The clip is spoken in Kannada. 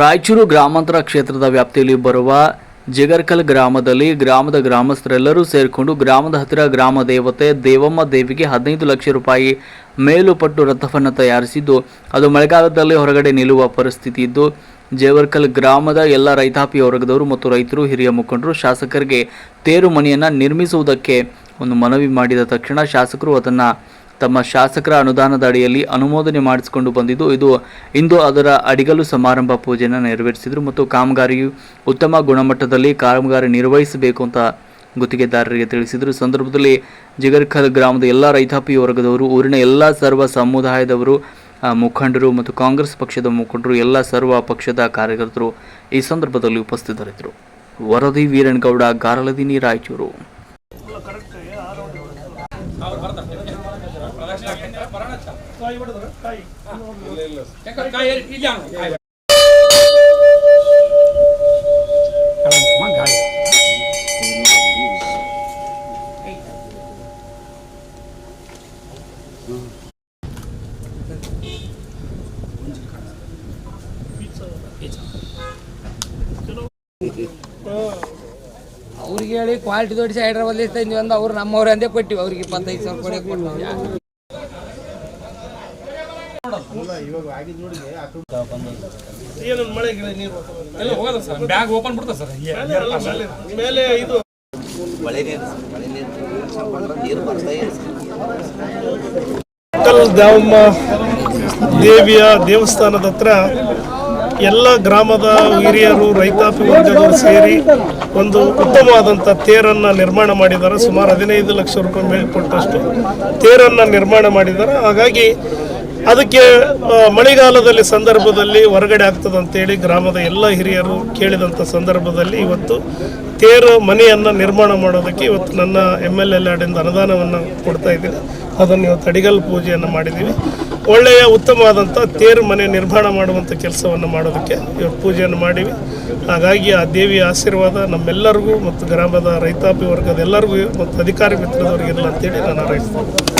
ರಾಯಚೂರು ಗ್ರಾಮಾಂತರ ಕ್ಷೇತ್ರದ ವ್ಯಾಪ್ತಿಯಲ್ಲಿ ಬರುವ ಜಿಗರ್ಕಲ್ ಗ್ರಾಮದಲ್ಲಿ ಗ್ರಾಮದ ಗ್ರಾಮಸ್ಥರೆಲ್ಲರೂ ಸೇರಿಕೊಂಡು ಗ್ರಾಮದ ಹತ್ತಿರ ಗ್ರಾಮ ದೇವತೆ ದೇವಮ್ಮ ದೇವಿಗೆ ಹದಿನೈದು ಲಕ್ಷ ರೂಪಾಯಿ ಮೇಲುಪಟ್ಟು ರಥವನ್ನು ತಯಾರಿಸಿದ್ದು, ಅದು ಮಳೆಗಾಲದಲ್ಲಿ ಹೊರಗಡೆ ನಿಲ್ಲುವ ಪರಿಸ್ಥಿತಿ ಇದ್ದು ಜೇವರ್ಕಲ್ ಗ್ರಾಮದ ಎಲ್ಲ ರೈತಾಪಿ ವರ್ಗದವರು ಮತ್ತು ರೈತರು, ಹಿರಿಯ ಮುಖಂಡರು, ಶಾಸಕರಿಗೆ ತೇರು ಮನೆಯನ್ನು ನಿರ್ಮಿಸುವುದಕ್ಕೆ ಒಂದು ಮನವಿ ಮಾಡಿದ ತಕ್ಷಣ ಶಾಸಕರು ಅದನ್ನು ತಮ್ಮ ಶಾಸಕರ ಅನುದಾನದ ಅಡಿಯಲ್ಲಿ ಅನುಮೋದನೆ ಮಾಡಿಸಿಕೊಂಡು ಬಂದಿದ್ದು, ಇದು ಇಂದು ಅದರ ಅಡಿಗಲು ಸಮಾರಂಭ ಪೂಜೆಯನ್ನು ನೆರವೇರಿಸಿದರು ಮತ್ತು ಕಾಮಗಾರಿಯು ಉತ್ತಮ ಗುಣಮಟ್ಟದಲ್ಲಿ ಕಾಮಗಾರಿ ನಿರ್ವಹಿಸಬೇಕು ಅಂತ ಗುತ್ತಿಗೆದಾರರಿಗೆ ತಿಳಿಸಿದರು. ಸಂದರ್ಭದಲ್ಲಿ ಜಿಗರ್ಖಲ್ ಗ್ರಾಮದ ಎಲ್ಲ ರೈತಾಪಿ ವರ್ಗದವರು, ಊರಿನ ಎಲ್ಲ ಸರ್ವ ಸಮುದಾಯದವರು ಮುಖಂಡರು ಮತ್ತು ಕಾಂಗ್ರೆಸ್ ಪಕ್ಷದ ಮುಖಂಡರು, ಎಲ್ಲ ಸರ್ವ ಪಕ್ಷದ ಕಾರ್ಯಕರ್ತರು ಈ ಸಂದರ್ಭದಲ್ಲಿ ಉಪಸ್ಥಿತರಿದ್ದರು. ವರದಿ ವೀರಣ್ಗೌಡ ಗಾರಲದಿನಿ ರಾಯಚೂರು ಅವ್ರಿಗೆ ಹೇಳಿ ಕ್ವಾಲಿಟಿ ತೋರಿಸಿ ಹೈದ್ರಾಬಾದ್ ಇದ್ವಿ ಅಂದ್ರೆ ಅವ್ರು ನಮ್ಮವ್ರೆ ಅಂದೇ ಕೊಟ್ಟಿವಿ, ಅವ್ರಿಗೆ ಇಪ್ಪತ್ತೈದು ಸಾವಿರ ಕೊಡಕ್ಕೆ ಕೊಟ್ಟು ಏನೊಂದು ಮಳೆ ಗಿಳೆ ನೀರು ಎಲ್ಲ ಹೋಗೋದ ಸರ್ ಬ್ಯಾಗ್ ಓಪನ್ ಬಿಡ್ತಾ ಸರ್ ಮೇಲೆ ಇದು. ಕಲ್ ದ್ಯಾವಮ್ಮ ದೇವಿಯ ದೇವಸ್ಥಾನದ ಹತ್ರ ಎಲ್ಲ ಗ್ರಾಮದ ಹಿರಿಯರು ರೈತಾಪಿ ವರ್ಗದವರು ಸೇರಿ ಒಂದು ಉತ್ತಮವಾದಂಥ ತೇರನ್ನು ನಿರ್ಮಾಣ ಮಾಡಿದ್ದಾರೆ. ಸುಮಾರು ಹದಿನೈದು ಲಕ್ಷ ರೂಪಾಯಿ ಕೊಟ್ಟಷ್ಟು ತೇರನ್ನು ನಿರ್ಮಾಣ ಮಾಡಿದ್ದಾರೆ. ಹಾಗಾಗಿ ಅದಕ್ಕೆ ಮಳೆಗಾಲದಲ್ಲಿ ಸಂದರ್ಭದಲ್ಲಿ ಹೊರಗಡೆ ಆಗ್ತದಂತೇಳಿ ಗ್ರಾಮದ ಎಲ್ಲ ಹಿರಿಯರು ಕೇಳಿದಂಥ ಸಂದರ್ಭದಲ್ಲಿ ಇವತ್ತು ತೇರು ಮನೆಯನ್ನು ನಿರ್ಮಾಣ ಮಾಡೋದಕ್ಕೆ ಇವತ್ತು ನನ್ನ ಎಂ ಎಲ್ ಎಲ್ ಆಡಿಂದ ಅನುದಾನವನ್ನು ಕೊಡ್ತಾ ಇದ್ದೀನಿ. ಅದನ್ನು ಇವತ್ತು ಅಡಿಗಲ್ ಪೂಜೆಯನ್ನು ಮಾಡಿದ್ದೀವಿ. ಒಳ್ಳೆಯ ಉತ್ತಮವಾದಂಥ ತೇರು ಮನೆ ನಿರ್ಮಾಣ ಮಾಡುವಂಥ ಕೆಲಸವನ್ನು ಮಾಡೋದಕ್ಕೆ ಇವತ್ತು ಪೂಜೆಯನ್ನು ಮಾಡಿವಿ. ಹಾಗಾಗಿ ಆ ದೇವಿಯ ಆಶೀರ್ವಾದ ನಮ್ಮೆಲ್ಲರಿಗೂ ಮತ್ತು ಗ್ರಾಮದ ರೈತಾಪಿ ವರ್ಗದ ಎಲ್ಲರಿಗೂ ಮತ್ತು ಅಧಿಕಾರಿ ಮಿತ್ರದವರಿಗೆಲ್ಲ ಅಂತೇಳಿ ನಾನು ಹಾರೈಸ್ತೇನೆ.